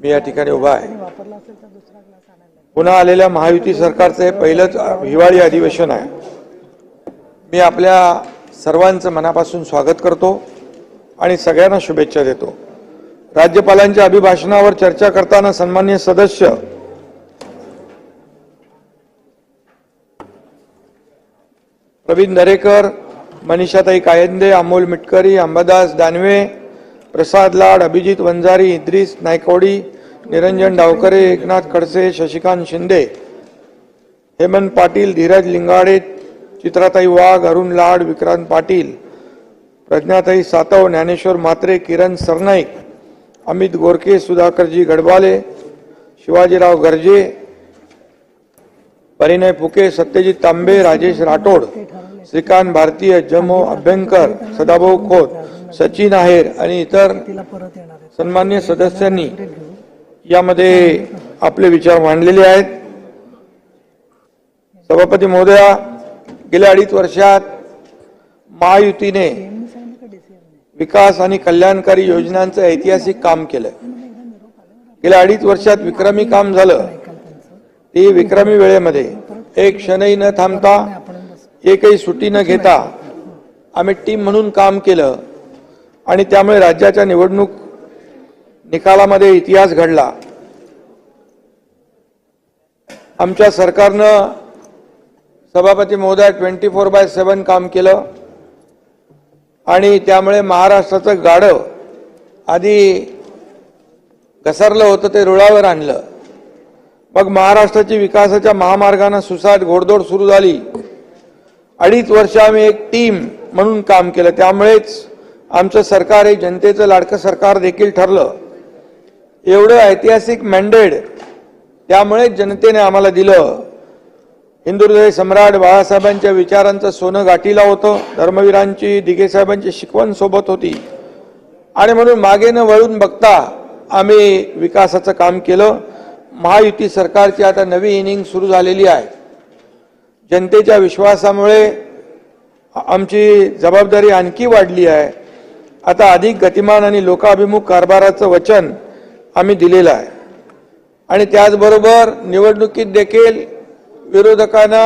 मी या ठिकाणी उभा आहे. पुन्हा आलेल्या महायुती सरकारचं हे पहिलंच हिवाळी अधिवेशन आहे. मी आपल्या सर्वांचं मनापासून स्वागत करतो आणि सगळ्यांना शुभेच्छा देतो. राज्यपालांच्या अभिभाषणावर चर्चा करताना सन्मान्य सदस्य प्रवीण दरेकर मनीषाताई कायंदे अमोल मिटकरी अंबादास दानवे प्रसाद लाड अभिजित वंजारी इद्रिस नायकवडी निरंजन डावकरे एकनाथ खडसे शशिकांत शिंदे हेमंत पाटील धीरज लिंगाडे चित्राताई वाघ अरुण लाड विक्रांत पाटील प्रज्ञाताई सातव ज्ञानेश्वर म्हात्रे किरण सरनाईक अमित गोरके सुधाकरजी गडवाले शिवाजीराव गर्जे परिणय फुके सत्यजित तांबे राजेश राठोड श्रीकांत भारतीय जमो अभ्यंकर सदाभाऊ खोत सचिन आहेर आणि इतर सन्मान्य सदस्यांनी यामध्ये आपले विचार मांडलेले आहेत. सभापती महोदया गेल्या अडीच वर्षात महायुतीने विकास आणि कल्याणकारी योजनांचं ऐतिहासिक काम केलं. गेल्या अडीच वर्षात विक्रमी काम झालं. ते विक्रमी वेळेमध्ये एक क्षणही न थांबता एकही सुट्टी न घेता आम्ही टीम म्हणून काम केलं आणि त्यामुळे राज्याच्या निवडणूक निकालामध्ये इतिहास घडला. आमच्या सरकारनं सभापती महोदय ट्वेंटी फोर बाय सेवन काम केलं. आणि त्यामुळे महाराष्ट्राचं गाडं आधी घसरलं होतं ते रुळावर आणलं. मग महाराष्ट्राची विकासाच्या महामार्गानं सुसाट घोडदौड सुरू झाली. अडीच वर्ष आम्ही एक टीम म्हणून काम केलं. त्यामुळेच आमचं सरकार हे जनतेचं लाडकं सरकार देखील ठरलं. एवढं ऐतिहासिक मॅन्डेट त्यामुळे जनतेने आम्हाला दिलं. हिंदुहृदय सम्राट बाळासाहेबांच्या विचारांचं सोनं गाठीला होतं. धर्मवीरांची दिघेसाहेबांची शिकवण सोबत होती. आणि म्हणून मागे न वळून बघता आम्ही विकासाचं काम केलं. महायुती सरकारची आता नवी इनिंग सुरू झालेली आहे. जनतेच्या विश्वासामुळे आमची जबाबदारी आणखी वाढली आहे. आता अधिक गतिमान आणि लोकाभिमुख कारभाराचं वचन आम्ही दिलेलं आहे. आणि त्याचबरोबर निवडणुकीत देखील विरोधकांना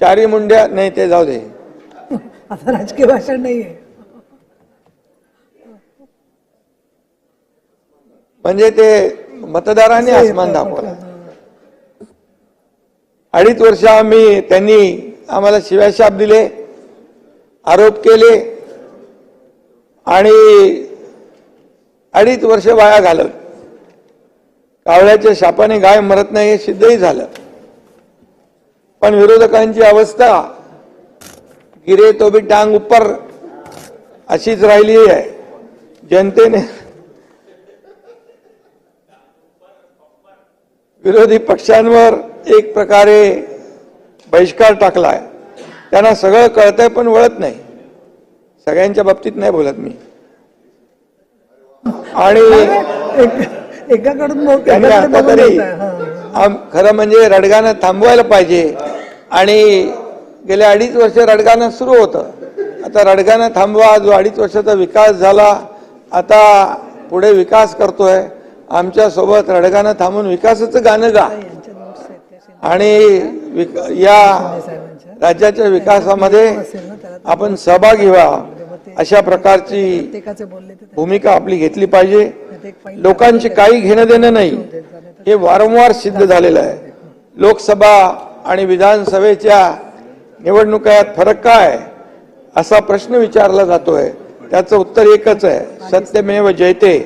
चारी मुंड्या नाही ते जाऊ दे. आता राजकीय भाषण नाहीये. म्हणजे ते मतदारांनी आसमान दाखवलं. अडीच वर्ष आम्ही त्यांनी आम्हाला शिव्याशाप दिले आरोप केले आणि अडीच वर्ष वाया घालवली. कावळ्याच्या शापाने गाय मरत नाही हे सिद्धही झालं. पण विरोधकांची अवस्था गिरे तो टांग उपर अशीच राहिली आहे. जनतेने विरोधी पक्षांवर एक प्रकारे बहिष्कार टाकलाय. त्यांना सगळं कळतंय पण वळत नाही. सगळ्यांच्या बाबतीत नाही बोलत मी. आणि एक- एकाकडून खरं म्हणजे रडगाणं थांबवायला पाहिजे. आणि गेल्या अडीच वर्ष रडगाणं सुरू होतं. आता रडगाणं थांबवा जो अडीच वर्षाचा विकास झाला आता पुढे विकास करतोय. आमच्यासोबत रडगाणं थांबून विकासाचं गाणं गा. आणि विक- या राज्याच्या विकासामध्ये आपण सहभागी व्हा. अशा प्रकारची भूमिका आपली घेतली पाहिजे. लोकांची काही घेणं देणं नाही. हे वारंवार सिद्ध झालेलं आहे. लोकसभा आणि विधानसभेच्या निवडणुकात फरक काय असा प्रश्न विचारला जातोय. त्याचं उत्तर एकच आहे. सत्यमेव जयते.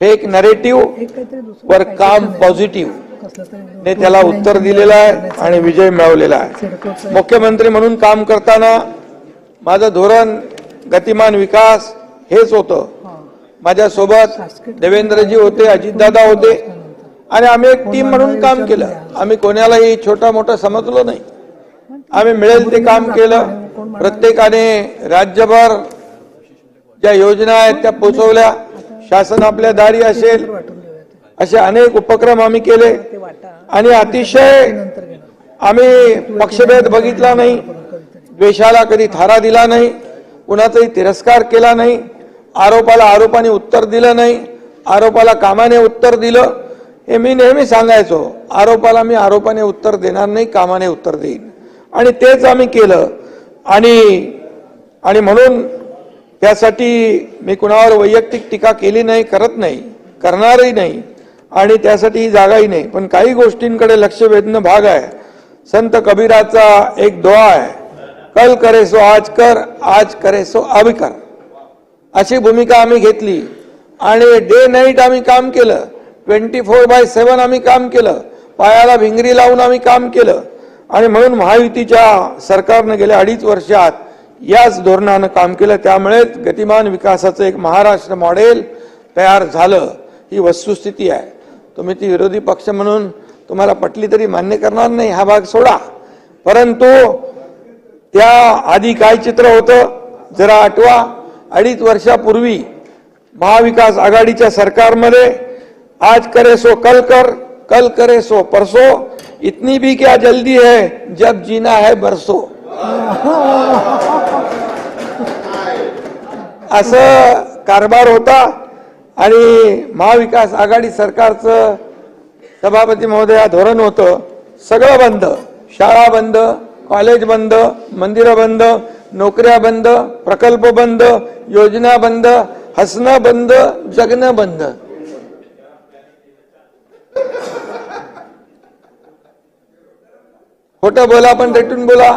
फेक नरेटिव्ह वर काम पॉझिटिव्ह ने त्याला उत्तर दिलेलं आहे आणि विजय मिळवलेला आहे. मुख्यमंत्री म्हणून काम करताना माझं धोरण गतिमान विकास हेच होतं. माझ्या सोबत देवेंद्रजी होते अजितदादा होते. आणि आम्ही एक टीम म्हणून काम केलं. आम्ही कोणालाही छोटा मोठा समजलो नाही. आम्ही मिळेल ते काम केलं. प्रत्येकाने राज्यभर ज्या योजना आहेत त्या पोचवल्या. शासन आपल्या दारी असेल. असे अनेक उपक्रम आम्ही केले. आणि अतिशय आम्ही पक्षभेद बघितला नाही. द्वेषाला कधी थारा दिला नाही कुणाचाही तिरस्कार केला नाही आरोपाला आरोपाने उत्तर दिलं नाही आरोपाला कामाने उत्तर दिलं हे मी नेहमी सांगायचो आरोपाला मी आरोपाने उत्तर देणार नाही कामाने उत्तर देईन. आणि तेच आम्ही केलं. आणि आणि म्हणून त्यासाठी मी कुणावर वैयक्तिक टीका केली नाही करत नाही करणारही नाही आणि त्यासाठी ही जागाही नाही. पण काही गोष्टींकडे लक्ष वेधणं भाग आहे. संत कबीराचा एक दोहा आहे. कल करे सो आज कर आज करे सो अब कर. अशी भूमिका आम्ही घेतली. आणि डे नाईट आम्ही काम केलं. ट्वेंटी फोर बाय सेवन आम्ही काम केलं. पायाला भिंगरी लावून आम्ही काम केलं. आणि म्हणून महायुतीच्या सरकारनं गेल्या अडीच वर्षात याच धोरणानं काम केलं. त्यामुळेच गतिमान विकासाचं एक महाराष्ट्र मॉडेल तयार झालं. ही वस्तुस्थिती आहे. तुम्ही ती विरोधी पक्ष म्हणून तुम्हाला पटली तरी मान्य करणार नाही. हा भाग सोडा. परंतु त्या आधी काय चित्र होतं जरा आठवा. अडीच वर्षापूर्वी महाविकास आघाडीच्या सरकारमध्ये आज करे सो कल कर कल करे सो परसो. इतनी भी क्या जल्दी है जब जीना है बरसो. असं कारभार होता आणि महाविकास आघाडी सरकारचं सभापती महोदया धोरण होतं. सगळं बंद शाळा बंद कॉलेज बंद मंदिरं बंद नोकऱ्या बंद प्रकल्प बंद योजना बंद हसणं बंद जगणं बंद. खोटं बोला पण रेटून बोला.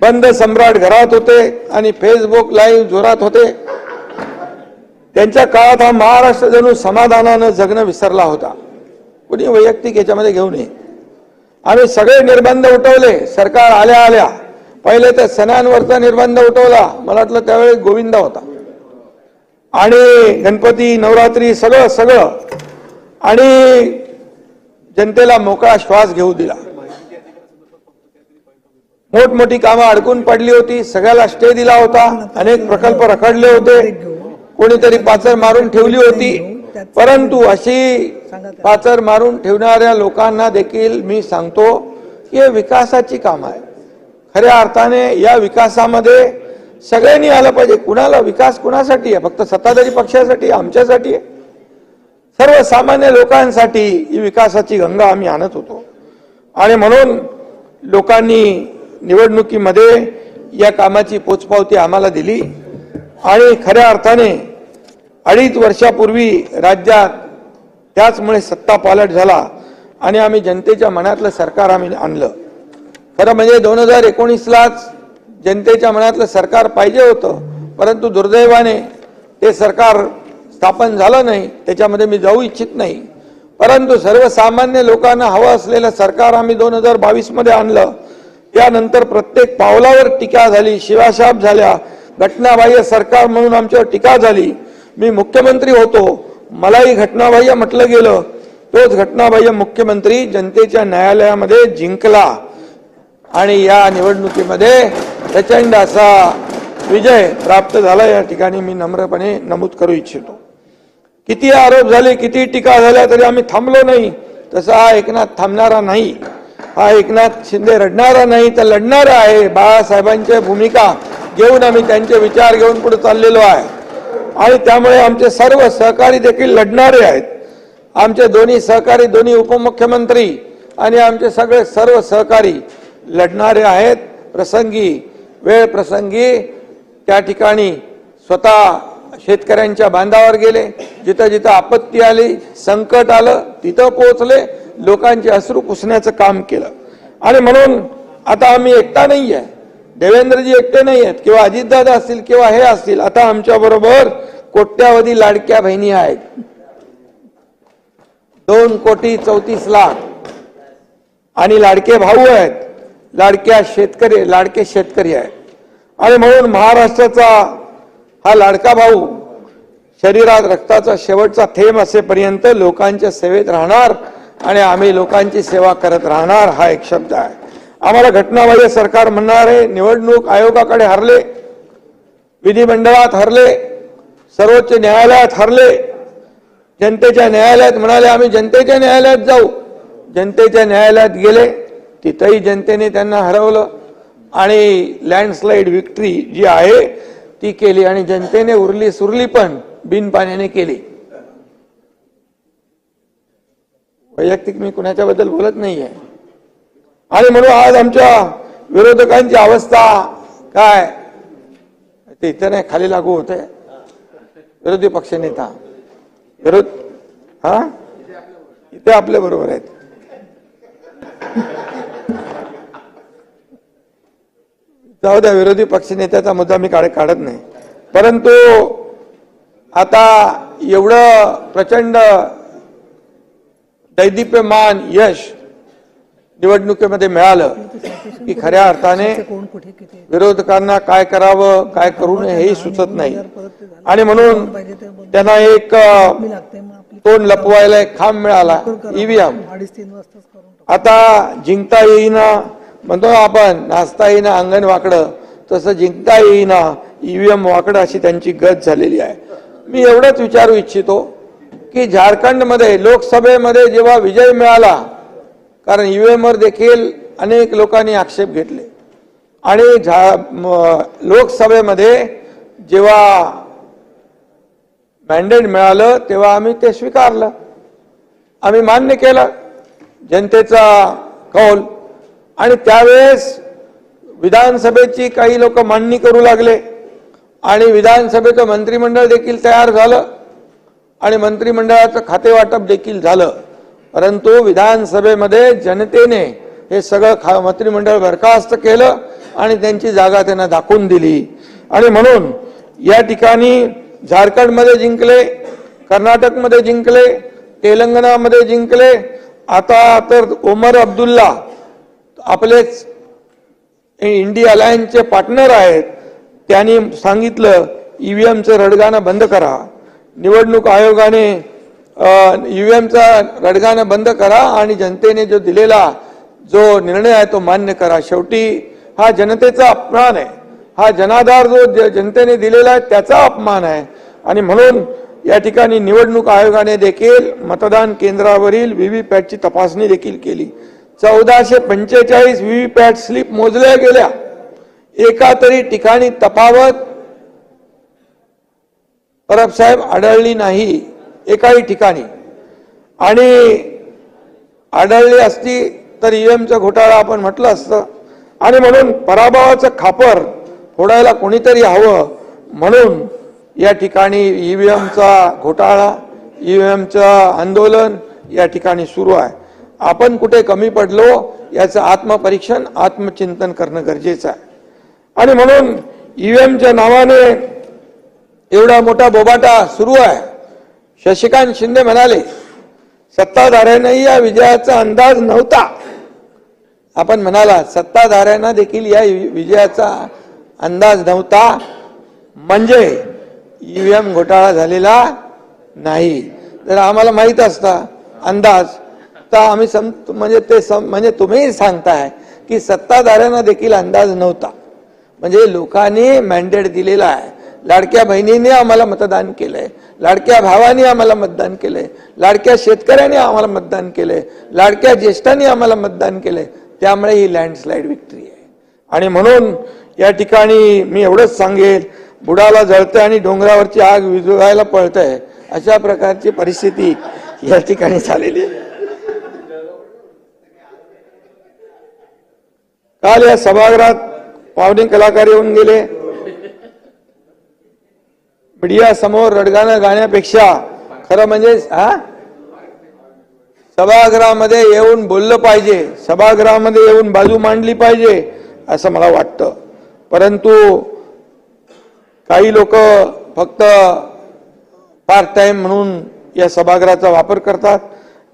बंद सम्राट घरात होते आणि फेसबुक लाईव्ह जोरात होते. त्यांच्या काळात हा महाराष्ट्र जणू समाधानानं जगणं विसरला होता. कुणी वैयक्तिक याच्यामध्ये घेऊ नये. आम्ही सगळे निर्बंध उठवले. सरकार आल्या आल्या. पहिले तर सणांवरचा निर्बंध उठवला. मला वाटलं त्यावेळी गोविंदा होता. आणि गणपती नवरात्री सगळं सगळं. आणि जनतेला मोकळा श्वास घेऊ दिला. मोठमोठी कामं अडकून पडली होती. सगळ्याला स्टे दिला होता. अनेक प्रकल्प रखडले होते. कोणीतरी पाचर मारून ठेवली होती. परंतु अशी पाचर मारून ठेवणाऱ्या लोकांना देखील मी सांगतो की हे विकासाची काम आहे. खऱ्या अर्थाने या विकासामध्ये सगळ्यांनी आलं पाहिजे. कुणाला विकास कुणासाठी आहे? फक्त सत्ताधारी पक्षासाठी आमच्यासाठी आहे? सर्वसामान्य लोकांसाठी ही विकासाची गंगा आम्ही आणत होतो. आणि म्हणून लोकांनी निवडणुकीमध्ये या कामाची पोचपावती आम्हाला दिली. आणि खऱ्या अर्थाने अडीच वर्षापूर्वी राज्यात त्याचमुळे सत्ता पालट झाला आणि आम्ही जनतेच्या मनातलं सरकार आम्ही आणलं. खरं म्हणजे दोन हजार एकोणीसलाच जनतेच्या मनातलं सरकार पाहिजे होतं परंतु दुर्दैवाने ते सरकार स्थापन झालं नाही त्याच्यामध्ये मी जाऊ इच्छित नाही. परंतु सर्वसामान्य लोकांना हवं असलेलं सरकार आम्ही दोन हजार बावीसमध्ये आणलं. त्यानंतर प्रत्येक पावलावर टीका झाली शिवाशाप झाल्या घटनाबाह्य सरकार म्हणून आमच्यावर टीका झाली. मी मुख्यमंत्री होतो. मलाही घटनाबाह्य म्हटलं गेलं. तोच घटनाबाह्य मुख्यमंत्री जनतेच्या न्यायालयामध्ये जिंकला. आणि या निवडणुकीमध्ये प्रचंड असा विजय प्राप्त झाला. या ठिकाणी मी नम्रपणे नमूद करू इच्छितो. किती आरोप झाले किती टीका झाल्या तरी आम्ही थांबलो नाही. तसा हा एकनाथ थांबणारा नाही. हा एकनाथ शिंदे रडणारा नाही तर लढणारा आहे. बाळासाहेबांच्या भूमिका घेऊन आम्ही त्यांचे विचार घेऊन पुढे चाललेलो आहे. आणि त्यामुळे आमचे सर्व सहकारी देखील लढणारे आहेत. आमचे दोन्ही सहकारी दोन्ही उपमुख्यमंत्री आणि आमचे सगळे सर्व सहकारी लढणारे आहेत. प्रसंगी वेळ प्रसंगी त्या ठिकाणी स्वतः शेतकऱ्यांच्या बांधावर गेले. जिथं जिथं आपत्ती आली संकट आलं तिथं पोहोचले. लोकांचे अश्रू पुसण्याचं काम केलं. आणि म्हणून आता आम्ही एकटा नाही आहे देवेंद्रजी एकटे नाही आहेत किंवा अजितदादा असतील किंवा हे असतील आता आमच्या बरोबर कोट्यावधी लाडक्या बहिणी आहेत. दोन कोटी चौतीस लाख. आणि लाडके भाऊ आहेत लाडक्या शेतकरी लाडके शेतकरी आहेत. आणि म्हणून महाराष्ट्राचा हा लाडका भाऊ शरीरात रक्ताचा शेवटचा थेंब असेपर्यंत लोकांच्या सेवेत राहणार आणि आम्ही लोकांची सेवा करत राहणार हा एक शब्द आहे. आम्हाला घटनाबाह्य सरकार म्हणणार आहे निवडणूक आयोगाकडे हरले विधिमंडळात हरले सर्वोच्च न्यायालयात हरले जनतेच्या न्यायालयात म्हणाले आम्ही जनतेच्या न्यायालयात जाऊ. जनतेच्या न्यायालयात गेले तिथंही जनतेने त्यांना हरवलं आणि लँडस्लाईड विक्ट्री जी आहे ती केली आणि जनतेने उरली सुरली पण बिन पाण्याने केली. वैयक्तिक मी कुणाच्याबद्दल बोलत नाही आहे आणि म्हणून आज आमच्या विरोधकांची अवस्था काय? ते इथं नाही खाली लागू होते. विरोधी पक्षनेता विरोध हा? इथे आपल्या बरोबर आहेत. जाऊ द्या विरोधी पक्षनेत्याचा मुद्दा मी काढ काढत नाही. परंतु आता एवढं प्रचंड दैदिप्यमान यश निवडणुकीमध्ये मिळालं की खऱ्या अर्थाने विरोधकांना काय करावं काय करू नये हेही सुचत नाही. आणि म्हणून त्यांना एक तोंड लपवायला एक खांब मिळाला ईव्हीएम. आता जिंकता येईना म्हणतो आपण नाचता येईना अंगण वाकडं तसं जिंकता येईना ईव्हीएम वाकडं अशी त्यांची गत झालेली आहे. मी एवढंच विचारू इच्छितो की झारखंडमध्ये लोकसभेमध्ये जेव्हा विजय मिळाला कारण यू एमवर देखील अनेक लोकांनी आक्षेप घेतले. आणि झा लोकसभेमध्ये जेव्हा मॅन्डेट मिळालं तेव्हा आम्ही ते स्वीकारलं. आम्ही मान्य केलं जनतेचा कौल. आणि त्यावेळेस विधानसभेची काही लोक मांडणी करू लागले. आणि विधानसभेचं मंत्रिमंडळ देखील तयार झालं. आणि मंत्रिमंडळाचं खातेवाटप देखील झालं. परंतु विधानसभेमध्ये जनतेने हे सगळं खा मंत्रिमंडळ बरखास्त केलं आणि त्यांची जागा त्यांना दाखवून दिली. आणि म्हणून या ठिकाणी झारखंडमध्ये जिंकले कर्नाटकमध्ये जिंकले तेलंगणामध्ये जिंकले आता तर ओमर अब्दुल्ला आपलेच इंडिया अलायन्सचे पार्टनर आहेत. त्यांनी सांगितलं ईव्हीएमचं रडगाणं बंद करा. निवडणूक आयोगाने ईव्हीएमचा रडगाणं बंद करा आणि जनतेने जो दिलेला जो निर्णय आहे तो मान्य करा. शेवटी हा जनतेचा अपमान आहे. हा जनाधार जो ज- जनतेने दिलेला आहे त्याचा अपमान आहे. आणि म्हणून या ठिकाणी निवडणूक आयोगाने देखील मतदान केंद्रावरील व्हीव्हीपॅटची तपासणी देखील केली. चौदाशे पंचेचाळीस व्हीव्हीपॅट स्लिप मोजल्या गेल्या. एका तरी ठिकाणी तफावत परब साहेब आढळली नाही. एकाही ठिकाणी. आणि आढळली असती तर ईएमचा घोटाळा आपण म्हटलं असतं. आणि म्हणून पराभवाचं खापर फोडायला कोणीतरी हवं म्हणून या ठिकाणी ईव्हीएमचा घोटाळा ईव्हीएमचं आंदोलन या ठिकाणी सुरू आहे. आपण कुठे कमी पडलो याचं आत्मपरीक्षण आत्मचिंतन करणं गरजेचं आहे. आणि म्हणून ईव्हीएमच्या नावाने एवढा मोठा बोबाटा सुरू आहे. शशिकांत शिंदे म्हणाले सत्ताधाऱ्यांनाही या विजयाचा अंदाज नव्हता. आपण म्हणाला सत्ताधाऱ्यांना देखील या विजयाचा अंदाज नव्हता. म्हणजे ईव्हीएम घोटाळा झालेला नाही. जर आम्हाला माहीत असता अंदाज. तर आम्ही सम म्हणजे ते सम म्हणजे तुम्ही सांगताय की सत्ताधाऱ्यांना देखील अंदाज नव्हता. म्हणजे लोकांनी मॅन्डेट दिलेला आहे. लाडक्या बहिणीने आम्हाला मतदान केलंय. लाडक्या भावाने आम्हाला मतदान केलंय. लाडक्या शेतकऱ्याने आम्हाला मतदान केलंय. लाडक्या ज्येष्ठांनी आम्हाला मतदान केलंय. त्यामुळे ही लँडस्लाईड विक्ट्री आहे. आणि म्हणून या ठिकाणी मी एवढंच सांगेल बुडाला जळतंय आणि डोंगरावरची आग विझवायला पळतंय अशा प्रकारची परिस्थिती या ठिकाणी झालेली आहे. काल या सभागृहात पावनी कलाकार येऊन गेले. मीडिया समोर रडगाणं गाण्यापेक्षा खरं म्हणजे हा? सभागृहामध्ये येऊन बोललं पाहिजे सभागृहामध्ये येऊन बाजू मांडली पाहिजे असं मला वाटतं. परंतु काही लोक फक्त पार्ट टाइम म्हणून या सभागृहाचा वापर करतात.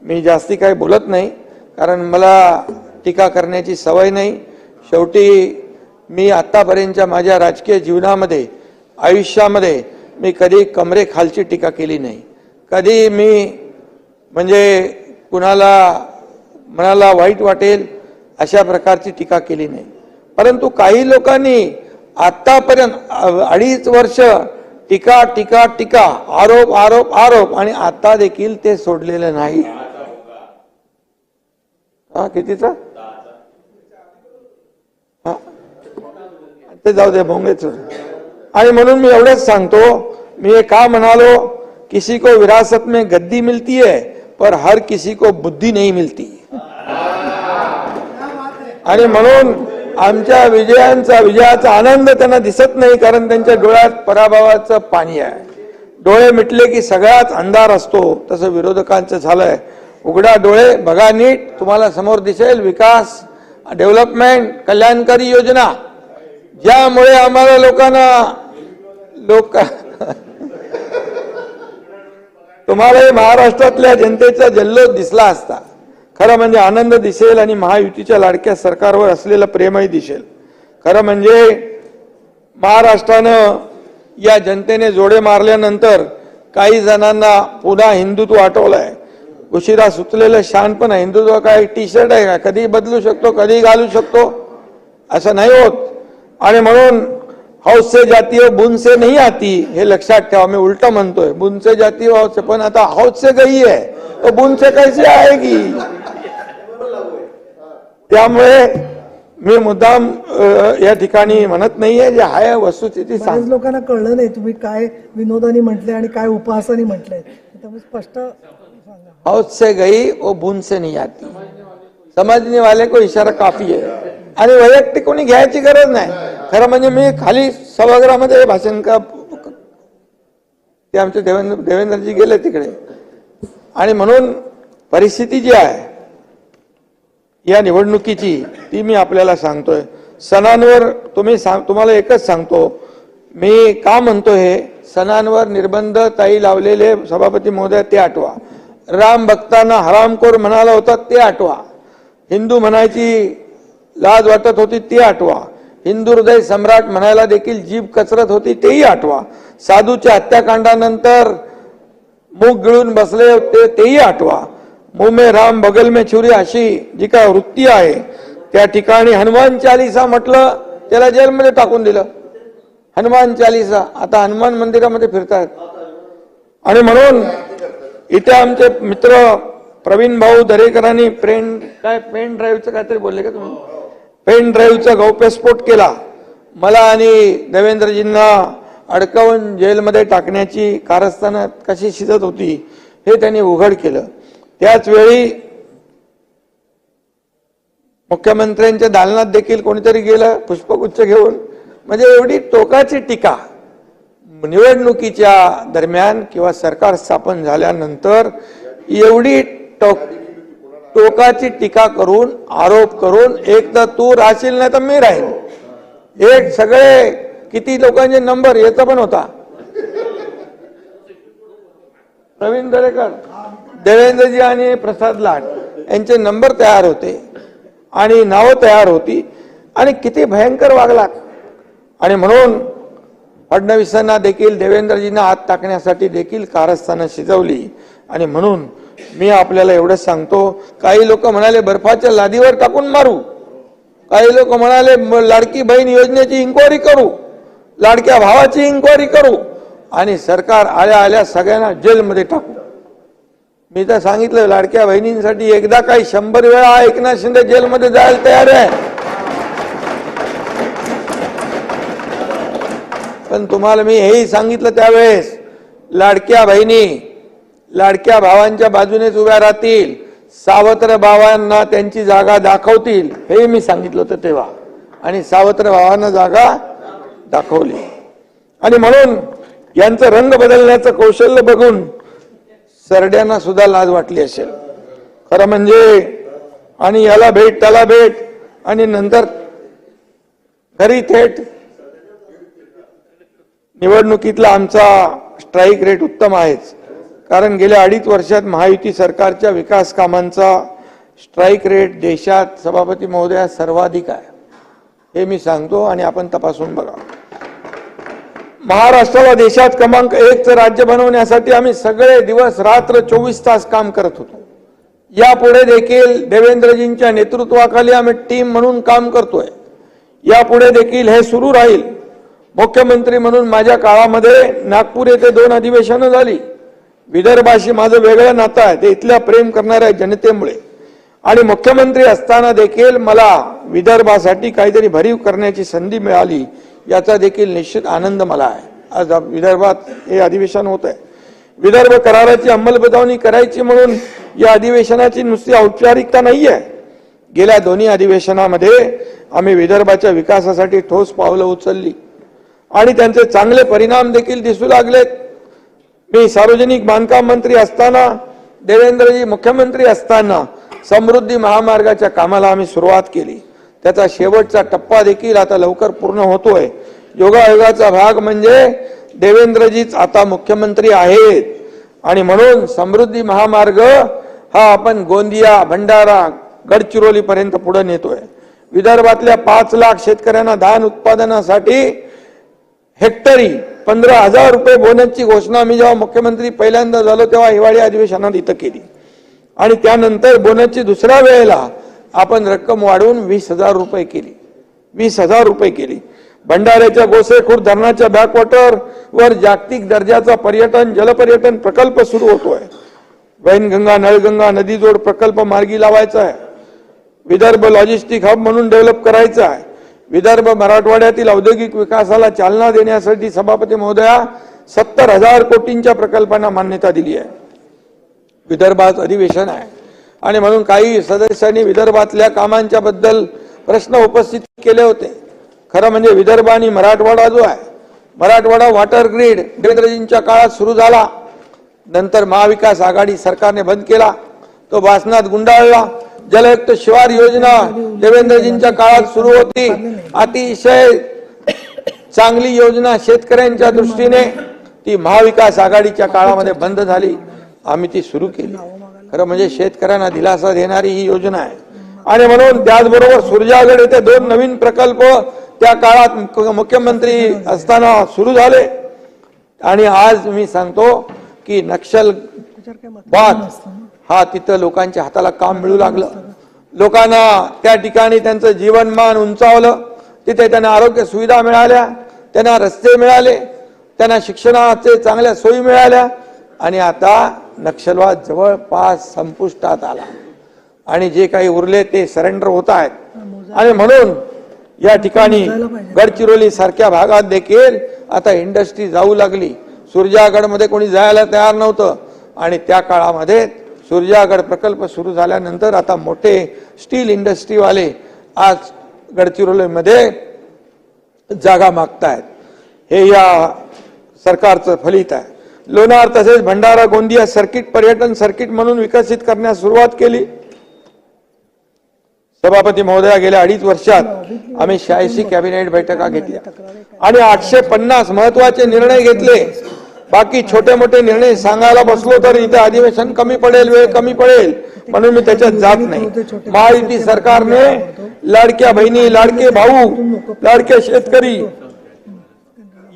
मी जास्ती काही बोलत नाही कारण मला टीका करण्याची सवय नाही. शेवटी मी आत्तापर्यंतच्या माझ्या राजकीय जीवनामध्ये आयुष्यामध्ये मी कधी कमरेखालची टीका केली नाही. कधी मी म्हणजे कुणाला मनाला वाईट वाटेल अशा प्रकारची टीका केली नाही. परंतु काही लोकांनी आतापर्यंत अडीच वर्ष टीका टीका टीका आरोप आरोप आरोप आणि आता देखील ते सोडलेलं नाही. हा कितीचा? हा. ते जाऊ दे भोंगेच आणि म्हणून मी एवढंच सांगतो मी हे का म्हणालो? किसी को विरासत में गद्दी मिलती है पर हर किसी को बुद्धी नाही मिलती। आणि म्हणून आमच्या विजयांचा विजयाचा आनंद त्यांना दिसत नाही कारण त्यांच्या डोळ्यात पराभवाचं पाणी आहे. डोळे मिटले की सगळाच अंधार असतो तसं विरोधकांचं झालंय. उघडा डोळे बघा नीट तुम्हाला समोर दिसेल विकास डेव्हलपमेंट कल्याणकारी योजना. ज्यामुळे आम्हाला लोकांना लोक तुम्हाला महाराष्ट्रातल्या जनतेचा जल्लोष दिसला असता. खरं म्हणजे आनंद दिसेल आणि महायुतीच्या लाडक्या सरकारवर असलेलं प्रेमही दिसेल. खरं म्हणजे महाराष्ट्रानं या जनतेने जोडे मारल्यानंतर काही जणांना पुन्हा हिंदुत्व आठवलंय. उशिरा सुचलेलं शानपण आहे. हिंदुत्व काय? टी शर्ट आहे का? कधी बदलू शकतो कधी घालू शकतो. असं नाही होत. आणि म्हणून हौस से जाती हो बुन से नहीं आती। हे लक्षात ठेवा मी उलट म्हणतोय बुन से जाती हो हौस से पण आता हौस से गई है तो बुन से कैसे आएगी? त्यामुळे मी मुद्दाम या ठिकाणी म्हणत नाहीये जे आहे वस्तुस्थिती सांग लोकांना कळलं नाही तुम्ही काय विनोदानी म्हटले आणि काय उपहासानी म्हटलंय त्यामुळे स्पष्ट हौद से गई वो बूंद से नहीं आती. समझने वाले को इशारा काफी आहे आणि वैयक्तिक कोणी घ्यायची गरज नाही. खरं म्हणजे मी खाली सभागृहामध्ये भाषण का ते आमचे देवेंद्र देवेंद्रजी गेले तिकडे. आणि म्हणून परिस्थिती जी आहे या निवडणुकीची ती मी आपल्याला सांगतोय. सणांवर तुम्ही सांग तुम्हाला एकच सांगतो. मी का म्हणतो हे? सणांवर निर्बंध ताई लावलेले सभापती महोदय ते आठवा. राम भक्तांना हरामखोर म्हणाला होता ते आठवा. हिंदू म्हणायची लाज वाटत होती ती आठवा. हिंदुहृदय सम्राट म्हणायला देखील जीभ कचरत होती तेही आठवा. साधूच्या हत्याकांडानंतर मूग गिळून बसले होते तेही आठवा. मुमे राम बगल में छुरी अशी जी काय वृत्ती आहे त्या ठिकाणी हनुमान चालिसा म्हटलं त्याला जेलमध्ये टाकून दिलं. हनुमान चालिसा आता हनुमान मंदिरामध्ये फिरतात आणि म्हणून इथे आमचे मित्र प्रवीण भाऊ दरेकरांनी पेन काय पेन ड्राईव्हचं काहीतरी बोलले का तुम्ही? पेन ड्राईव्हचा गौप्यस्फोट केला. मला आणि देवेंद्रजींना अडकवून जेलमध्ये टाकण्याची कारस्थानं कशी शिजत होती हे त्यांनी उघड केलं. त्याचवेळी मुख्यमंत्र्यांच्या दालनात देखील कोणीतरी गेलं पुष्पगुच्छ घेऊन. म्हणजे एवढी टोकाची टीका निवडणुकीच्या दरम्यान किंवा सरकार स्थापन झाल्यानंतर एवढी टोक टोकाची टीका करून आरोप करून एक तर तू राहशील नाही तर मी राहील. एक सगळे किती लोकांचे नंबर याचा पण होता. प्रवीण दरेकर देवेंद्रजी आणि प्रसाद लाड यांचे नंबर तयार होते आणि नावं तयार होती आणि किती भयंकर वागला आणि म्हणून फडणवीसांना देखील देवेंद्रजींना हात टाकण्यासाठी देखील कारस्थानं शिजवली आणि म्हणून मी आपल्याला एवढंच सांगतो काही लोक म्हणाले बर्फाच्या लादीवर टाकून मारू. काही लोक म्हणाले लाडकी बहीण योजनेची इन्क्वायरी करू. लाडक्या भावाची इन्क्वायरी करू. आणि सरकार आल्या आल्या सगळ्यांना जेलमध्ये टाकू. मी तर सांगितलं लाडक्या बहिणींसाठी एकदा काही शंभर वेळा एकनाथ शिंदे जेलमध्ये जायला तयार आहे. पण तुम्हाला मी हेही सांगितलं त्यावेळेस लाडक्या बहिणी लाडक्या भावांच्या बाजूनेच उभ्या राहतील. सावत्र भावांना त्यांची जागा दाखवतील हे मी सांगितलं होतं तेव्हा. आणि सावत्र भावांना जागा दाखवली. आणि म्हणून यांचं रंग बदलण्याचं कौशल्य बघून सरड्यांना सुद्धा लाज वाटली असेल. खरं म्हणजे आणि याला भेट त्याला भेट आणि नंतर घरी थेट निवडणुकीतला आमचा स्ट्राईक रेट उत्तम आहेच. कारण गेल्या अडीच वर्षात महायुती सरकारच्या विकास कामांचा स्ट्राईक रेट देशात सभापती महोदया सर्वाधिक आहे. हे मी सांगतो आणि आपण तपासून बघा. महाराष्ट्राला देशात क्रमांक एकचं राज्य बनवण्यासाठी आम्ही सगळे दिवस रात्र चोवीस तास काम करत होतो. यापुढे देखील देवेंद्रजींच्या नेतृत्वाखाली आम्ही टीम म्हणून काम करतोय. यापुढे देखील हे सुरू राहील. मुख्यमंत्री म्हणून माझ्या काळामध्ये नागपूर येथे दोन अधिवेशनं झाली. विदर्भाशी माझं वेगळं नातं आहे. ते इथल्या प्रेम करणाऱ्या जनतेमुळे. आणि मुख्यमंत्री असताना देखील मला विदर्भासाठी काहीतरी भरीव करण्याची संधी मिळाली याचा देखील निश्चित आनंद मला आहे. आज विदर्भात हे अधिवेशन होत आहे. विदर्भ कराराची अंमलबजावणी करायची म्हणून या अधिवेशनाची नुसती औपचारिकता नाही आहे गेल्या दोन्ही अधिवेशनामध्ये आम्ही विदर्भाच्या विकासासाठी ठोस पावलं उचलली. आणि त्यांचे चांगले परिणाम देखील दिसू लागलेत. मी सार्वजनिक बांधकाम मंत्री असताना देवेंद्रजी मुख्यमंत्री असताना समृद्धी महामार्गाच्या कामाला आम्ही सुरुवात केली. त्याचा शेवटचा टप्पा देखील आता लवकर पूर्ण होतोय. योगायोगाचा भाग म्हणजे देवेंद्रजीच आता मुख्यमंत्री आहेत. आणि म्हणून समृद्धी महामार्ग हा आपण गोंदिया भंडारा गडचिरोली पर्यंत पुढे नेतोय. विदर्भातल्या पाच लाख शेतकऱ्यांना धान उत्पादनासाठी हेक्टरी पंधरा हजार रुपये बोनसची घोषणा मी जेव्हा मुख्यमंत्री पहिल्यांदा झालो तेव्हा हिवाळी अधिवेशनात इथं केली. आणि त्यानंतर बोनसची दुसऱ्या वेळेला आपण रक्कम वाढवून वीस हजार रुपये केली. वीस हजार रुपये केली. भंडाऱ्याच्या गोसेखुर्द धरणाच्या बॅकवॉटर वर जागतिक दर्जाचा पर्यटन जलपर्यटन प्रकल्प सुरू होतोय. वैनगंगा नळगंगा नदी जोड प्रकल्प मार्गी लावायचा आहे. विदर्भ लॉजिस्टिक हब म्हणून डेव्हलप करायचं आहे. विदर्भ मराठवाड्यातील औद्योगिक विकासाला चालना देण्यासाठी सभापती महोदया सत्तर हजार कोटींच्या प्रकल्पांना मान्यता दिली आहे. विदर्भात अधिवेशन आहे. आणि म्हणून काही सदस्यांनी विदर्भातल्या कामांच्या बद्दल प्रश्न उपस्थित केले होते. खरं म्हणजे विदर्भ आणि मराठवाडा जो आहे मराठवाडा वॉटर ग्रीड देवेंद्रजींच्या काळात सुरू झाला. नंतर महाविकास आघाडी सरकारने बंद केला. तो भाषणात गुंडाळला. जलयुक्त शिवार योजना देवेंद्रजींच्या काळात सुरू होती. अतिशय चांगली योजना शेतकऱ्यांच्या दृष्टीने ती महाविकास आघाडीच्या काळामध्ये बंद झाली. आम्ही ती सुरू केली. खरं म्हणजे शेतकऱ्यांना दिलासा देणारी ही योजना आहे. आणि म्हणून त्याचबरोबर सुरजागड येथे दोन नवीन प्रकल्प त्या काळात मुख्यमंत्री असताना सुरू झाले. आणि आज मी सांगतो की नक्षल बाद हा तिथं लोकांच्या हाताला काम मिळू लागलं. लोकांना त्या ठिकाणी त्यांचं जीवनमान उंचावलं. तिथे त्यांना आरोग्य सुविधा मिळाल्या त्यांना रस्ते मिळाले त्यांना शिक्षणाचे चांगल्या सोयी मिळाल्या आणि आता नक्षलवाद जवळपास संपुष्टात आला. आणि जे काही उरले ते सरेंडर होत आहेत. आणि म्हणून या ठिकाणी गडचिरोली सारख्या भागात देखील आता इंडस्ट्री जाऊ लागली. सुरजागडमध्ये कोणी जायला तयार नव्हतं आणि त्या काळामध्ये सूर्यागड प्रकल्प सुरू झाल्यानंतर आता मोठे स्टील इंडस्ट्रीवाले आज गडचिरोलीमध्ये जागा मागतायत. हे या सरकारचं फलित आहे. लोणार तसेच भंडारा गोंदिया सर्किट पर्यटन सर्किट म्हणून विकसित करण्यास सुरुवात केली. सभापती महोदया गेल्या अडीच वर्षात आम्ही शहाऐंशी कॅबिनेट बैठका घेतल्या. आणि आठशे पन्नास महत्त्वाचे निर्णय घेतले. बाकी छोटे मोठे निर्णय सांगायला बसलो तर इथे अधिवेशन कमी पडेल वेळ कमी पडेल. म्हणून मी त्याच्यात जात नाही. महायुती सरकारने लाडक्या बहिणी लाडके भाऊ लाडके शेतकरी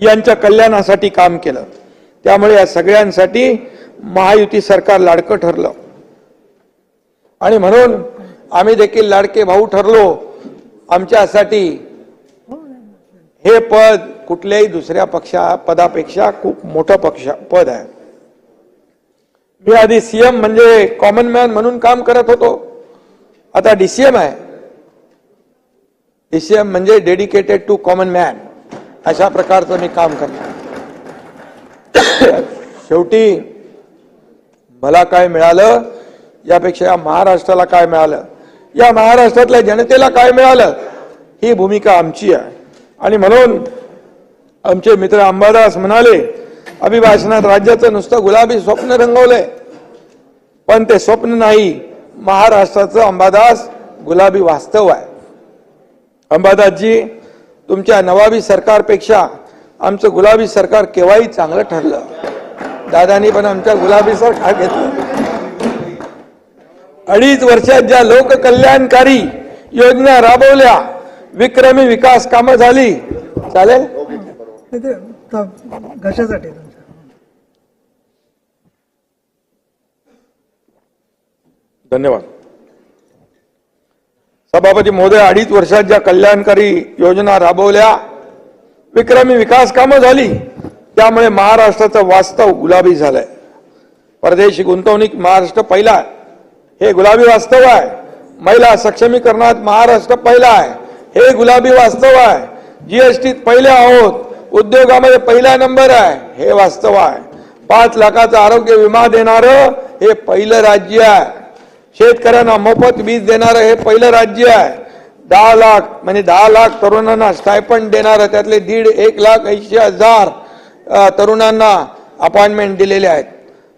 यांच्या कल्याणासाठी काम केलं. त्यामुळे या सगळ्यांसाठी महायुती सरकार लाडकं ठरलं. आणि म्हणून आम्ही देखील लाडके भाऊ ठरलो. आमच्यासाठी हे पद कुठल्याही दुसऱ्या पक्षा पदापेक्षा खूप मोठं पक्ष पद आहे. मी आधी सीएम म्हणजे कॉमन मॅन म्हणून काम करत होतो. आता डीसीएम आहे. डीसीएम म्हणजे डेडिकेटेड टू कॉमन मॅन अशा प्रकारचं मी काम करतो शेवटी मला काय मिळालं? यापेक्षा या महाराष्ट्राला काय मिळालं? या महाराष्ट्रातल्या जनतेला काय मिळालं? ही भूमिका आमची आहे. आणि म्हणून आमचे मित्र अंबादास म्हणाले अभिभाषणात राज्याचं नुसतं गुलाबी स्वप्न रंगवलंय. पण ते स्वप्न नाही महाराष्ट्राचं अंबादास गुलाबी वास्तव आहे. अंबादासजी तुमच्या नवाबी सरकारपेक्षा आमचं गुलाबी सरकार केव्हाही चांगलं ठरलं. दादानी पण आमच्या गुलाबी सरकार घेतलं. अडीच वर्षात ज्या लोककल्याणकारी योजना राबवल्या विक्रमी विकास कामं झाली चालेल? ते ते त- घशासाठी तुमच्या. धन्यवाद. सभापती महोदय अडीच वर्षात ज्या कल्याणकारी योजना राबवल्या विक्रमी विकास कामं झाली त्यामुळे महाराष्ट्राचं वास्तव गुलाबी झालंय. परदेशी गुंतवणूक महाराष्ट्र पहिला आहे. हे गुलाबी वास्तव आहे. महिला सक्षमीकरणात महाराष्ट्र पहिला आहे. हे गुलाबी वास्तव आहे. जीएसटीत पहिले आहोत. उद्योगामध्ये पहिला नंबर आहे हे वास्तव आहे. पाच लाखाचा आरोग्य विमा देणारं हे पहिलं राज्य आहे. शेतकऱ्यांना मोफत वीज देणारं हे पहिलं राज्य आहे. दहा लाख म्हणजे दहा लाख तरुणांना स्टायपंड देणारं त्यातले दीड एक लाख ऐंशी हजार तरुणांना अपॉइंटमेंट दिलेले आहेत.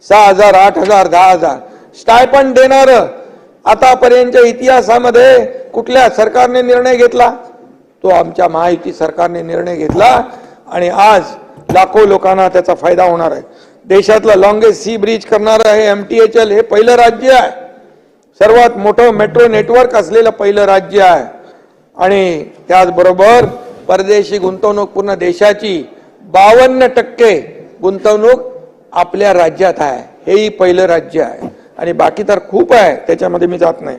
सहा हजार आठ हजार दहा हजार. स्टायपंड देणारं आतापर्यंतच्या इतिहासामध्ये कुठल्या सरकारने निर्णय घेतला? तो आमच्या महायुती सरकारने निर्णय घेतला. आणि आज लाखो लोकांना त्याचा फायदा होणार आहे. देशातलं लॉंगेस्ट सी ब्रिज करणारं हे एम टी एच एल हे पहिलं राज्य आहे. सर्वात मोठं मेट्रो नेटवर्क असलेलं पहिलं राज्य आहे. आणि त्याचबरोबर परदेशी गुंतवणूक पूर्ण देशाची बावन्न टक्के गुंतवणूक आपल्या राज्यात आहे. हेही पहिलं राज्य आहे. आणि बाकी तर खूप आहे. त्याच्यामध्ये मी जात नाही.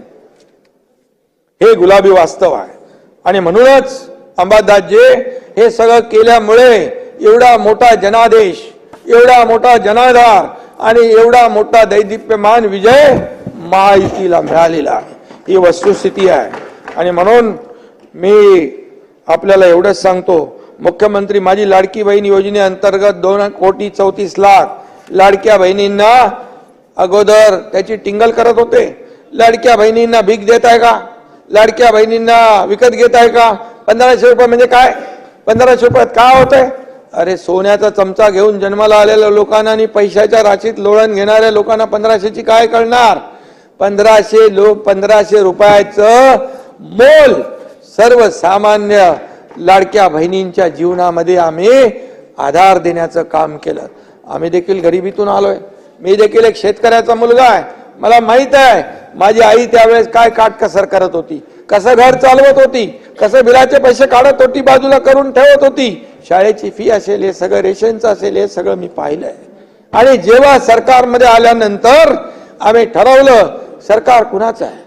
हे गुलाबी वास्तव आहे. आणि म्हणूनच अंबादासजे हे सगळं केल्यामुळे एवढा मोठा जनादेश एवढा मोठा जनाधार आणि एवढा मोठा दैदिप्यमान विजय महायुतीला मिळालेला आहे. ही वस्तुस्थिती आहे. आणि म्हणून मी आपल्याला एवढंच सांगतो मुख्यमंत्री माझी लाडकी बहीण योजनेअंतर्गत दोन कोटी चौतीस लाख लाडक्या बहिणींना अगोदर त्याची टिंगल करत होते. लाडक्या बहिणींना भीक देत आहे का? लाडक्या बहिणींना विकत घेत आहे का? पंधराशे रुपये म्हणजे काय? पंधराशे रुपयात काय होतंय? अरे सोन्याचा चमचा घेऊन जन्माला आलेल्या लोकांना आणि पैशाच्या राशीत लोळण घेणाऱ्या लोकांना पंधराशेची काय कळणार? पंधराशे लोक पंधराशे रुपयाचं मोल सर्वसामान्य लाडक्या बहिणींच्या जीवनामध्ये आम्ही आधार देण्याचं काम केलं. आम्ही देखील गरिबीतून आलोय. मी देखील एक शेतकऱ्याचा मुलगा आहे. मला माहीत आहे माझी आई त्यावेळेस काय काटकसर करत होती. कसं घर चालवत होती कसं बिलाचे पैसे काढत होती बाजूला करून ठेवत होती. शाळेची फी असेल हे सगळं रेशनचं असेल हे सगळं मी पाहिलंय. आणि जेव्हा सरकारमध्ये आल्यानंतर आम्ही ठरवलं सरकार कुणाचं आहे?